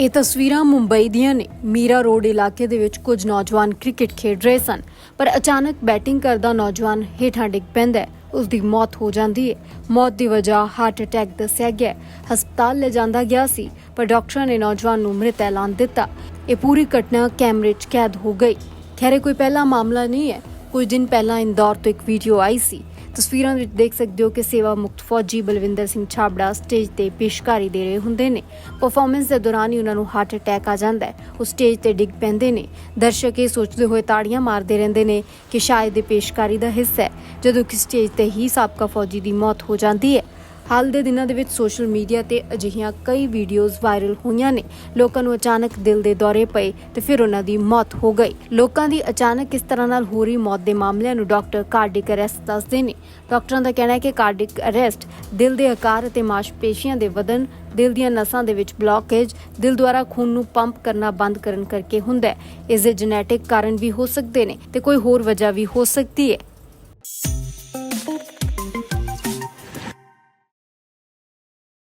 ਇਹ ਤਸਵੀਰਾਂ ਮੁੰਬਈ ਦੀਆਂ ਨੇ। ਮੀਰਾ ਰੋਡ ਇਲਾਕੇ ਦੇ ਵਿੱਚ ਕੁਝ ਨੌਜਵਾਨ ਕ੍ਰਿਕਟ ਖੇਡ ਰਹੇ ਸਨ, ਪਰ ਅਚਾਨਕ ਬੈਟਿੰਗ ਕਰਦਾ ਨੌਜਵਾਨ ਹੇਠਾਂ ਡਿੱਗ ਪੈਂਦਾ ਹੈ। ਉਸ ਦੀ ਮੌਤ ਹੋ ਜਾਂਦੀ ਹੈ। ਮੌਤ ਦੀ ਵਜ੍ਹਾ ਹਾਰਟ ਅਟੈਕ ਦੱਸਿਆ ਗਿਆ ਹਸਪਤਾਲ ਲੈ ਜਾਂਦਾ ਗਿਆ ਸੀ, ਪਰ ਡਾਕਟਰਾਂ ਨੇ ਨੌਜਵਾਨ ਨੂੰ ਮ੍ਰਿਤ ਐਲਾਨ ਦਿੱਤਾ। ਇਹ ਪੂਰੀ ਘਟਨਾ ਕੈਮਰੇ 'ਚ ਕੈਦ ਹੋ ਗਈ। ਖੈਰੇ ਕੋਈ ਪਹਿਲਾ ਮਾਮਲਾ ਨਹੀਂ ਹੈ। ਕੁਝ ਦਿਨ ਪਹਿਲਾਂ ਇੰਦੌਰ ਤੋਂ ਇੱਕ ਵੀਡੀਓ ਆਈ ਸੀ। ਤਸਵੀਰਾਂ ਵਿੱਚ ਦੇਖ ਸਕਦੇ ਹੋ ਕਿ ਸੇਵਾ ਮੁਕਤ ਫੌਜੀ ਬਲਵਿੰਦਰ ਸਿੰਘ ਛਾਬੜਾ ਸਟੇਜ ਤੇ ਪੇਸ਼ਕਾਰੀ ਦੇ ਰਹੇ ਹੁੰਦੇ ਨੇ। ਪਰਫਾਰਮੈਂਸ ਦੇ ਦੌਰਾਨ ਹੀ ਉਹਨਾਂ ਨੂੰ ਹਾਰਟ ਅਟੈਕ ਆ ਜਾਂਦਾ ਹੈ। ਉਹ ਸਟੇਜ ਤੇ ਡਿੱਗ ਪੈਂਦੇ ਨੇ। ਦਰਸ਼ਕ ਇਹ ਸੋਚਦੇ ਹੋਏ ਤਾੜੀਆਂ ਮਾਰਦੇ ਰਹਿੰਦੇ ਨੇ ਕਿ ਸ਼ਾਇਦ ਇਹ ਪੇਸ਼ਕਾਰੀ ਦਾ ਹਿੱਸਾ ਹੈ, ਜਦੋਂ ਕਿ ਸਟੇਜ ਤੇ ਹੀ ਸਾਬਕਾ ਫੌਜੀ ਦੀ ਮੌਤ ਹੋ ਜਾਂਦੀ ਹੈ। ਹਾਲ ਦੇ ਦਿਨਾਂ ਦੇ ਵਿੱਚ ਸੋਸ਼ਲ ਮੀਡੀਆ ਤੇ ਅਜਿਹੀਆਂ ਕਈ ਵੀਡੀਓਜ਼ ਵਾਇਰਲ ਹੋਈਆਂ ਨੇ। ਲੋਕਾਂ ਨੂੰ ਅਚਾਨਕ ਦਿਲ ਦੇ ਦੌਰੇ ਪਏ ਤੇ ਫਿਰ ਉਹਨਾਂ ਦੀ ਮੌਤ ਹੋ ਗਈ। ਲੋਕਾਂ ਦੀ ਅਚਾਨਕ ਇਸ ਤਰ੍ਹਾਂ ਨਾਲ ਹੋ ਰਹੀ ਮੌਤ ਦੇ ਮਾਮਲਿਆਂ ਨੂੰ ਡਾਕਟਰ ਕਾਰਡਿਕ ਅਰੈਸਟ ਦੱਸਦੇ ਨੇ। ਡਾਕਟਰਾਂ ਦਾ ਕਹਿਣਾ ਹੈ ਕਿ ਕਾਰਡਿਕ ਅਰੈਸਟ ਦਿਲ ਦੇ ਆਕਾਰ ਅਤੇ ਮਾਸਪੇਸ਼ੀਆਂ ਦੇ ਵਧਣ, ਦਿਲ ਦੀਆਂ ਨਸਾਂ ਦੇ ਵਿੱਚ ਬਲੌਕੇਜ, ਦਿਲ ਦੁਆਰਾ ਖੂਨ ਨੂੰ ਪੰਪ ਕਰਨਾ ਬੰਦ ਕਰਨ ਕਰਕੇ ਹੁੰਦਾ ਹੈ। ਇਸ ਦੇ ਜੈਨੇਟਿਕ ਕਾਰਨ ਵੀ ਹੋ ਸਕਦੇ ਨੇ ਤੇ ਕੋਈ ਹੋਰ ਵਜ੍ਹਾ ਵੀ ਹੋ ਸਕਦੀ ਹੈ।